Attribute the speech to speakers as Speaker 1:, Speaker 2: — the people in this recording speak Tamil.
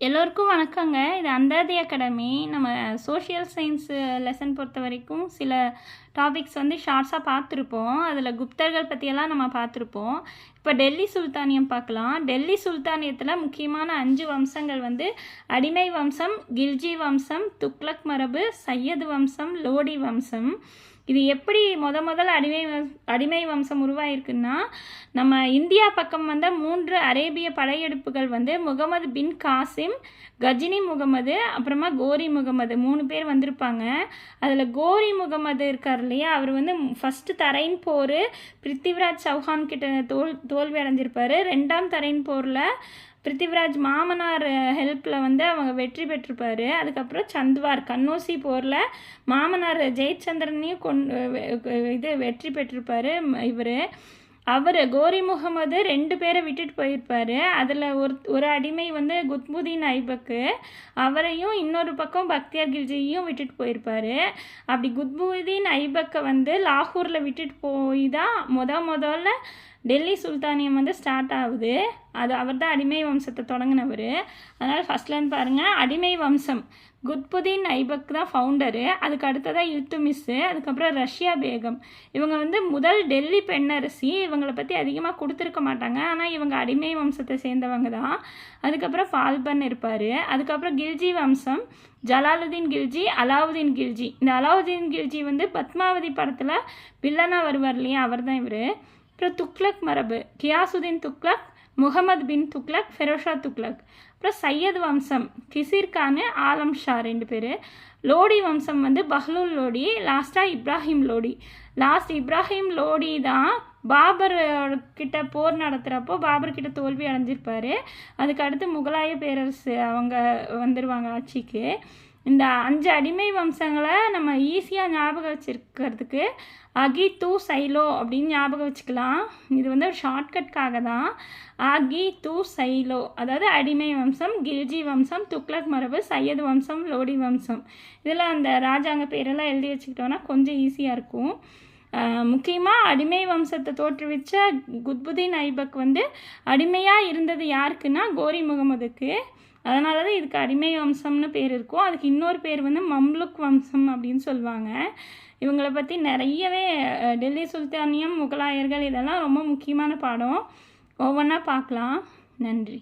Speaker 1: எல்லோருக்கும் வணக்கங்க. இது அந்தாதி அகாடமி. நம்ம சோஷியல் சயின்ஸு லெசன் பொறுத்த வரைக்கும் சில டாபிக்ஸ் வந்து ஷார்ட்ஸாக பார்த்துருப்போம். அதில் குப்தர்கள் பற்றியெல்லாம் நம்ம பார்த்துருப்போம். இப்போ டெல்லி சுல்தானியம் பார்க்கலாம். டெல்லி சுல்தானியத்தில் முக்கியமான அஞ்சு வம்சங்கள் வந்து அடிமை வம்சம் கில்ஜி வம்சம் துக்ளக் மரபு சையது வம்சம் லோடி வம்சம். இது எப்படி முத முதல்ல அடிமை வம்- அடிமை வம்சம் உருவாயிருக்குன்னா நம்ம இந்தியா பக்கம் வந்த மூன்று அரேபிய படையெடுப்புகள் வந்து முகமது பின் காசிம் கஜினி முகமது அப்புறமா கோரி முகமது மூணு பேர் வந்திருப்பாங்க. அதில் கோரி முகமது இருக்கார் இல்லையா? அவர் வந்து ஃபஸ்ட்டு தரையின் போர் பிருத்திவிராஜ் சௌஹான் கிட்ட தோல் தோல்வி அடைஞ்சிருப்பாரு. ரெண்டாம் தரையின் போரில் பிருத்திவிராஜ் மாமனார் ஹெல்ப்பில் வந்து அவங்க வெற்றி பெற்றிருப்பாரு. அதுக்கப்புறம் சந்த்வார் கன்னோசி போரில் மாமனார் ஜெயச்சந்திரனையும் கொண்டு இது வெற்றி பெற்றிருப்பாரு இவர். அவர் கோரி முகமது ரெண்டு பேரை விட்டுட்டு போயிருப்பாரு. அதில் ஒரு ஒரு அடிமை வந்து குத்முதீன் ஐபக்கு. அவரையும் இன்னொரு பக்கம் பக்தியார் கில்ஜியையும் விட்டுட்டு போயிருப்பாரு. அப்படி குத்முதீன் ஐபக்கை வந்து லாகூரில் விட்டுட்டு போய் தான் முத முதல்ல டெல்லி சுல்தானியம் வந்து ஸ்டார்ட் ஆகுது. அது அவர் தான் அடிமை வம்சத்தை தொடங்கினவர். அதனால் ஃபஸ்ட்லேருந்து பாருங்கள் அடிமை வம்சம். குத்புதீன் ஐபக் தான் ஃபவுண்டரு அதுக்கு அடுத்ததாக இல்துமிஸ்ஸு அதுக்கப்புறம் ரஷ்யா பேகம். இவங்க வந்து முதல் டெல்லி பெண்ணரசி. இவங்களை பற்றி அதிகமாக கொடுத்துருக்க மாட்டாங்க. ஆனால் இவங்க அடிமை வம்சத்தை சேர்ந்தவங்க தான். அதுக்கப்புறம் ஃபால்பன் இருப்பார். அதுக்கப்புறம் கில்ஜி வம்சம். ஜலாலுதீன் கில்ஜி அலாவுதீன் கில்ஜி. இந்த அலாவுதீன் கில்ஜி வந்து பத்மாவதி படத்தில் வில்லனாக வருவார் இல்லையா? அவர் தான் இவர். அப்புறம் துக்ளக் மரபு. கியாசுதீன் துக்ளக் முகமது பின் துக்ளக் ஃபெரோஷா துக்ளக். அப்புறம் சையத் வம்சம். கிசிர் கானு ஆலம் ஷா ரெண்டு பேர். லோடி வம்சம் வந்து பஹ்லூல் லோடி லாஸ்ட்டாக இப்ராஹிம் லோடி. லாஸ்ட் இப்ராஹிம் லோடி தான் பாபர் கிட்ட போர் நடத்துகிறப்போ பாபர் கிட்ட தோல்வி அடைஞ்சிருப்பார். அதுக்கு அடுத்து முகலாய பேரரசு அவங்க வந்துடுவாங்க ஆட்சிக்கு. இந்த அஞ்சு அடிமை வம்சங்களை நம்ம ஈஸியாக ஞாபகம் வச்சுருக்கிறதுக்கு அகி தூ சைலோ அப்படின்னு ஞாபகம் வச்சுக்கலாம். இது வந்து ஒரு ஷார்ட்கட்காக தான். அகி தூ சைலோ. அதாவது அடிமை வம்சம் கில்ஜி வம்சம் துக்ளக் மரபு சையது வம்சம் லோடி வம்சம். இதில் அந்த ராஜாங்க பேரெல்லாம் எழுதி வச்சுக்கிட்டோன்னா கொஞ்சம் ஈஸியாக இருக்கும். முக்கியமாக அடிமை வம்சத்தை தோற்றுவிச்ச குத்புதீன் ஐபக் வந்து அடிமையாக இருந்தது யாருக்குன்னா கோரி முகமதுக்கு. அதனால தான் இதுக்கு அடிமை வம்சம்னு பேர் இருக்கும். அதுக்கு இன்னொரு பேர் வந்து மம்லுக் வம்சம் அப்படின்னு சொல்லுவாங்க. இவங்களை பற்றி நிறையவே டெல்லி சுல்தானியம் முகலாயர்கள் இதெல்லாம் ரொம்ப முக்கியமான பாடம். ஒவ்வொன்றா பார்க்கலாம். நன்றி.